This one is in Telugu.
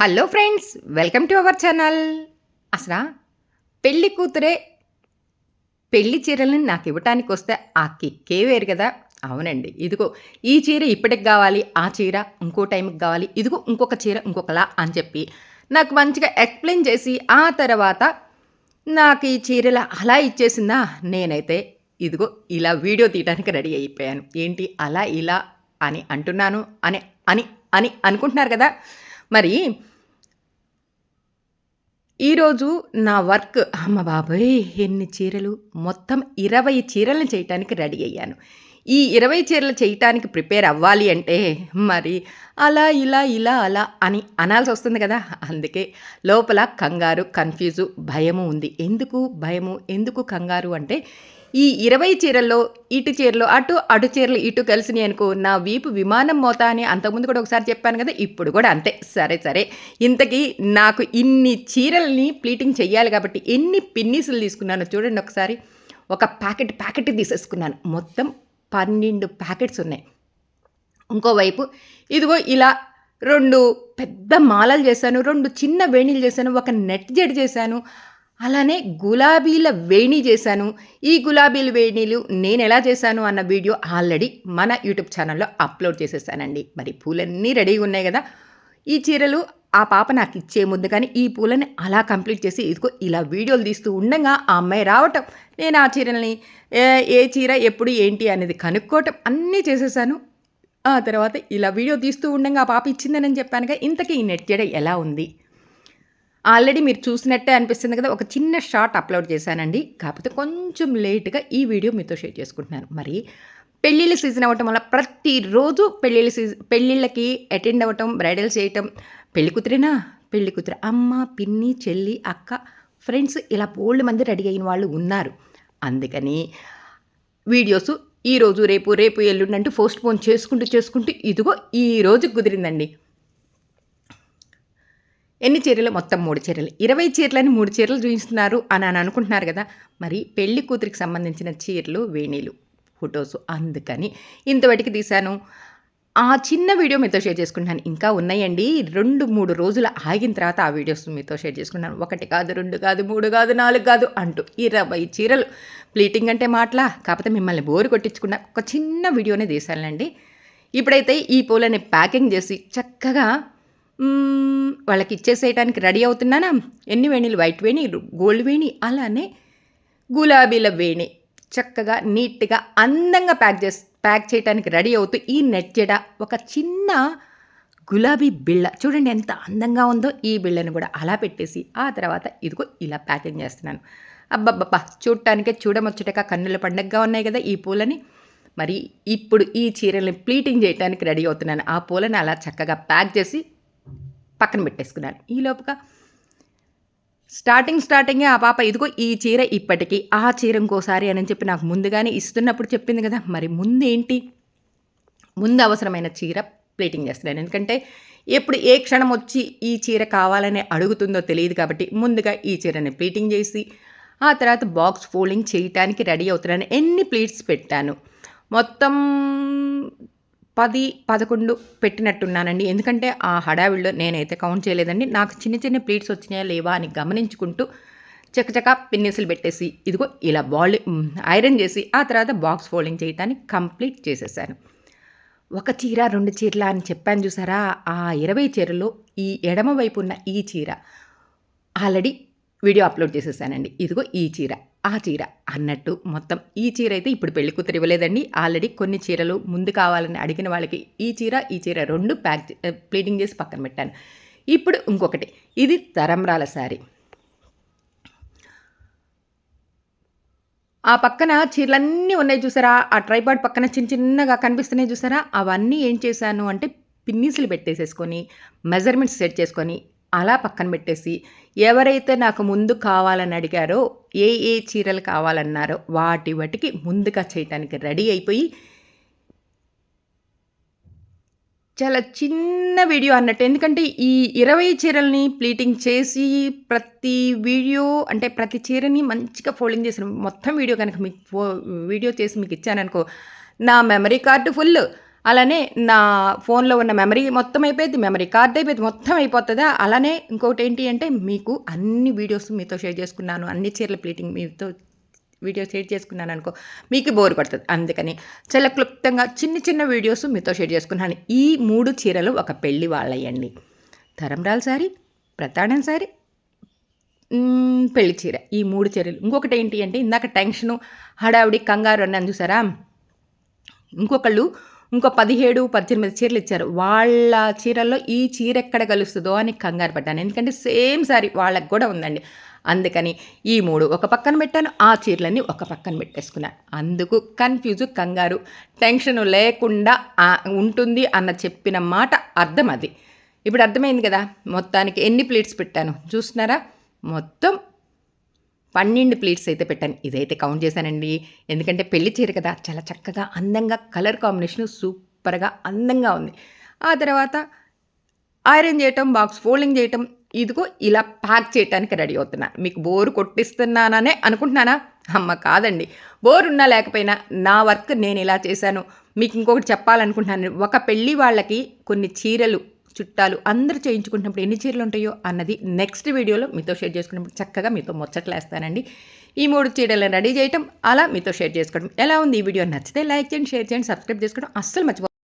Hello friends welcome to our channel. అసలు పెళ్ళి కూతురే పెళ్ళి చీరలను నాకు ఇవ్వటానికి వస్తే ఆ కిక్కే వేరు కదా. అవునండి. ఇదిగో ఈ చీర ఇప్పటికి కావాలి ఆ చీర ఇంకో టైంకి కావాలి ఇదిగో ఇంకొక చీర ఇంకొకలా అని చెప్పి నాకు మంచిగా ఎక్స్ప్లెయిన్ చేసి ఆ తర్వాత నాకు ఈ చీరలు అలా ఇచ్చేసిందా? నేనైతే ఇదిగో ఇలా వీడియో తీయడానికి రెడీ అయిపోయాను. ఏంటి అలా ఇలా అని అంటున్నాను అని అని అని అనుకుంటున్నారు కదా. మరి ఈరోజు నా వర్క్ అమ్మ బాబోయ్ ఎన్ని చీరలు? మొత్తం ఇరవై చీరలను చేయటానికి రెడీ అయ్యాను. ఈ ఇరవై చీరలు చేయటానికి ప్రిపేర్ అవ్వాలి అంటే మరి అలా ఇలా ఇలా అలా అని అనాల్సి వస్తుంది కదా. అందుకే లోపల కంగారు కన్ఫ్యూజు భయము ఉంది. ఎందుకు భయము? ఎందుకు కంగారు? అంటే ఈ ఇరవై చీరల్లో ఇటు చీరలు అటు అటు చీరలు ఇటు కలిసినాయి అనుకో నా వీపు విమానం మోతా అని అంతకుముందు కూడా ఒకసారి చెప్పాను కదా ఇప్పుడు కూడా అంతే. సరే సరే. ఇంతకీ నాకు ఇన్ని చీరల్ని ప్లీటింగ్ చెయ్యాలి కాబట్టి ఎన్ని పిన్నీసులు తీసుకున్నానో చూడండి ఒకసారి. ఒక ప్యాకెట్ ప్యాకెట్ తీసేసుకున్నాను. మొత్తం పన్నెండు ప్యాకెట్స్ ఉన్నాయి. ఇంకోవైపు ఇదిగో ఇలా రెండు పెద్ద మాలలు చేశాను రెండు చిన్న వేణీలు చేశాను ఒక నెట్ జెడ్ చేశాను అలానే గులాబీల వేణి చేశాను. ఈ గులాబీల వేణీలు నేను ఎలా చేశాను అన్న వీడియో ఆల్రెడీ మన యూట్యూబ్ ఛానల్లో అప్లోడ్ చేసేసానండి. మరి పూలన్నీ రెడీగా ఉన్నాయి కదా. ఈ చీరలు ఆ పాప నాకు ఇచ్చే ముందు కానీ ఈ పూలని అలా కంప్లీట్ చేసి ఇదిగో ఇలా వీడియోలు తీస్తూ ఉండగా ఆ అమ్మాయి రావటం నేను ఆ చీరల్ని ఏ- చీర ఎప్పుడు ఏంటి అనేది కనుక్కోవటం అన్నీ చేసేసాను. ఆ తర్వాత ఇలా వీడియో తీస్తూ ఉండగా ఆ పాప ఇచ్చిందని చెప్పానుగా. ఇంతకీ ఈ నెట్ ఎలా ఉంది? ఆల్రెడీ మీరు చూసినట్టే అనిపిస్తుంది కదా ఒక చిన్న షార్ట్ అప్లోడ్ చేశానండి. కాకపోతే కొంచెం లేట్గా ఈ వీడియో మీతో షేర్ చేసుకుంటున్నాను. మరి పెళ్ళిళ్ళ సీజన్ అవ్వటం వల్ల ప్రతిరోజు పెళ్ళిళ్ళ సీజన్ పెళ్ళిళ్ళకి అటెండ్ అవ్వటం బ్రైడల్ చేయటం పెళ్ళి కుదిరినా పెళ్ళి కూతురు అమ్మ పిన్ని చెల్లి అక్క ఫ్రెండ్స్ ఇలా బోల్డ్ మంది రెడీ అయిన వాళ్ళు ఉన్నారు. అందుకని వీడియోస్ ఈ రోజు రేపు రేపు ఎల్లుండి అంటూ పోస్ట్ పోన్ చేసుకుంటూ చేసుకుంటూ ఇదిగో ఈ రోజు కుదిరిందండి. ఎన్ని చీరలు? మొత్తం మూడు చీరలు. ఇరవై చీరలని మూడు చీరలు చూపిస్తున్నారు అని అని అనుకుంటున్నారు కదా. మరి పెళ్ళి కూతురికి సంబంధించిన చీరలు వేణీలు ఫొటోస్ అందుకని ఇంతవరకు తీశాను. ఆ చిన్న వీడియో మీతో షేర్ చేసుకుంటున్నాను. ఇంకా ఉన్నాయండి. రెండు మూడు రోజులు ఆగిన తర్వాత ఆ వీడియోస్ మీతో షేర్ చేసుకున్నాను ఒకటి కాదు రెండు కాదు మూడు కాదు నాలుగు కాదు అంటూ ఇరవై చీరలు. ప్లీటింగ్ అంటే మాటలా? కాకపోతే మిమ్మల్ని బోరు కొట్టించుకున్న ఒక చిన్న వీడియోనే తీశానండి. ఇప్పుడైతే ఈ పూలని ప్యాకింగ్ చేసి చక్కగా వాళ్ళకి ఇచ్చేసేయడానికి రెడీ అవుతున్నానా? ఎన్ని వేణీలు? వైట్ వేణి గోల్డ్ వేణి అలానే గులాబీల వేణి. చక్కగా నీట్గా అందంగా ప్యాక్ చేసి ప్యాక్ చేయడానికి రెడీ అవుతూ ఈ నెట్ జడ ఒక చిన్న గులాబీ బిళ్ళ. చూడండి ఎంత అందంగా ఉందో ఈ బిళ్ళను కూడా అలా పెట్టేసి ఆ తర్వాత ఇదిగో ఇలా ప్యాకింగ్ చేస్తున్నాను. అబ్బబ్బబ్బా చూడటానికే చూడముచ్చటగా కన్నుల పండగగా ఉన్నాయి కదా ఈ పూలని. మరి ఇప్పుడు ఈ చీరల్ని ప్లీటింగ్ చేయడానికి రెడీ అవుతున్నాను. ఆ పూలను అలా చక్కగా ప్యాక్ చేసి పక్కన పెట్టేసుకున్నాను ఈ లోపుగా స్టార్టింగ్ స్టార్టింగే ఆ పాప ఇదిగో ఈ చీర ఇప్పటికీ ఆ చీర ఇంకోసారి అని చెప్పి నాకు ముందుగానే ఇస్తున్నప్పుడు చెప్పింది కదా. మరి ముందు ఏంటి ముందు అవసరమైన చీర ప్లేటింగ్ చేస్తున్నాను ఎందుకంటే ఎప్పుడు ఏ క్షణం వచ్చి ఈ చీర కావాలని అడుగుతుందో తెలియదు కాబట్టి ముందుగా ఈ చీరని ప్లీటింగ్ చేసి ఆ తర్వాత బాక్స్ ఫోల్డింగ్ చేయటానికి రెడీ అవుతున్నాను. ఎన్ని ప్లేట్స్ పెట్టాను? మొత్తం పది పదకొండు పెట్టినట్టున్నానండి. ఎందుకంటే ఆ హడావిడిలో నేనైతే కౌంట్ చేయలేదండి. నాకు చిన్న చిన్న ప్లేట్స్ వచ్చినాయా లేవా అని గమనించుకుంటూ చకచక పిన్నిసులు పెట్టేసి ఇదిగో ఇలా బాల్ ఐరన్ చేసి ఆ తర్వాత బాక్స్ ఫోల్డింగ్ చేయటానికి కంప్లీట్ చేసేసాను. ఒక చీర రెండు చీరల అని చెప్పాను చూసారా? ఆ ఇరవై చీరలో ఈ ఎడమ వైపు ఉన్న ఈ చీర ఆల్రెడీ వీడియో అప్లోడ్ చేసేసానండి. ఇదిగో ఈ చీర. ఆ చీర అన్నట్టు మొత్తం ఈ చీర అయితే ఇప్పుడు పెళ్ళి కూతురు ఇవ్వలేదండి. ఆల్రెడీ కొన్ని చీరలు ముందు కావాలని అడిగిన వాళ్ళకి ఈ చీర ఈ చీర రెండు ప్యాక్ ప్లీటింగ్ చేసి పక్కన పెట్టాను. ఇప్పుడు ఇంకొకటి. ఇది తరంరాల శారీ. ఆ పక్కన చీరలన్నీ ఉన్నాయి చూసారా? ఆ ట్రైపాడ్ పక్కన చిన్న చిన్నగా కనిపిస్తున్నాయి చూసారా? అవన్నీ ఏం చేశాను అంటే పిన్నీసులు పెట్టేసేసుకొని మెజర్మెంట్స్ సెట్ చేసుకొని అలా పక్కన పెట్టేసి ఎవరైతే నాకు ముందు కావాలని అడిగారో ఏ ఏ చీరలు కావాలన్నారో వాటి వాటికి ముందుగా చేయటానికి రెడీ అయిపోయి చాలా చిన్న వీడియో అన్నట్టు. ఎందుకంటే ఈ ఇరవై చీరల్ని ప్లీటింగ్ చేసి ప్రతి వీడియో అంటే ప్రతి చీరని మంచిగా ఫోల్డింగ్ చేసిన మొత్తం వీడియో కనుక మీకు ఫో వీడియో చేసి మీకు ఇచ్చాననుకో నా మెమరీ కార్డు ఫుల్ అలానే నా ఫోన్లో ఉన్న మెమరీ మొత్తం అయిపోయింది మెమరీ కార్డ్ అయిపోయింది మొత్తం అయిపోతుందా? అలానే ఇంకొకటి ఏంటి అంటే మీకు అన్ని వీడియోస్ మీతో షేర్ చేసుకున్నాను అన్ని చీరల ప్లీటింగ్ మీతో వీడియో షేర్ చేసుకున్నాను అనుకో మీకు బోర్ కొడుతుంది. అందుకని చాలా క్లుప్తంగా చిన్న చిన్న వీడియోస్ మీతో షేర్ చేసుకున్నాను. ఈ మూడు చీరలు ఒక పెళ్ళి వాళ్ళయ్యండి తరంరాల సారీ ప్రతాడన్ సారీ పెళ్ళి చీర. ఈ మూడు చీరలు. ఇంకొకటి ఏంటి అంటే ఇందాక టెన్షను హడావిడి కంగారు అన్నాను చూసారా? ఇంకొకళ్ళు ఇంకో పదిహేడు పద్దెనిమిది చీరలు ఇచ్చారు. వాళ్ళ చీరల్లో ఈ చీర ఎక్కడ కలుస్తుందో అని కంగారు పడ్డాను. ఎందుకంటే సేమ్ సారీ వాళ్ళకి కూడా ఉందండి. అందుకని ఈ మూడు ఒక పక్కన పెట్టాను ఆ చీరలన్నీ ఒక పక్కన పెట్టేసుకున్నాను అందుకు కన్ఫ్యూజ్ కంగారు టెన్షన్ లేకుండా ఉంటుంది అన్న చెప్పిన మాట అర్థం అది. ఇప్పుడు అర్థమైంది కదా మొత్తానికి ఎన్ని ప్లేట్స్ పెట్టాను? చూస్తున్నారా? మొత్తం పన్నెండు ప్లేట్స్ అయితే పెట్టాను. ఇదైతే కౌంట్ చేశానండి. ఎందుకంటే పెళ్ళి చీర కదా చాలా చక్కగా అందంగా కలర్ కాంబినేషన్ సూపర్గా అందంగా ఉంది. ఆ తర్వాత ఐరన్ చేయటం బాక్స్ ఫోల్డింగ్ చేయటం ఇదిగో ఇలా ప్యాక్ చేయడానికి రెడీ అవుతున్నా. మీకు బోరు కొట్టిస్తున్నాననే అనుకుంటున్నానా? అమ్మ కాదండి. బోర్ ఉన్నా లేకపోయినా నా వర్క్ నేను ఇలా చేశాను. మీకు ఇంకొకటి చెప్పాలనుకుంటున్నాను. ఒక పెళ్ళి వాళ్ళకి కొన్ని చీరలు చుట్టాలు అందరూ చేయించుకుంటున్నప్పుడు ఎన్ని చీరలు ఉంటాయో అన్నది నెక్స్ట్ వీడియోలో మీతో షేర్ చేసుకున్నప్పుడు చక్కగా మీతో ముచ్చట్లేస్తానండి ఈ మూడు చీరలను రెడీ చేయటం అలా మీతో షేర్ చేసుకోవడం. ఎలా ఉంది ఈ వీడియో? నచ్చితే లైక్ చేయండి షేర్ చేయండి సబ్స్క్రైబ్ చేసుకోవడం అస్సలు మర్చిపో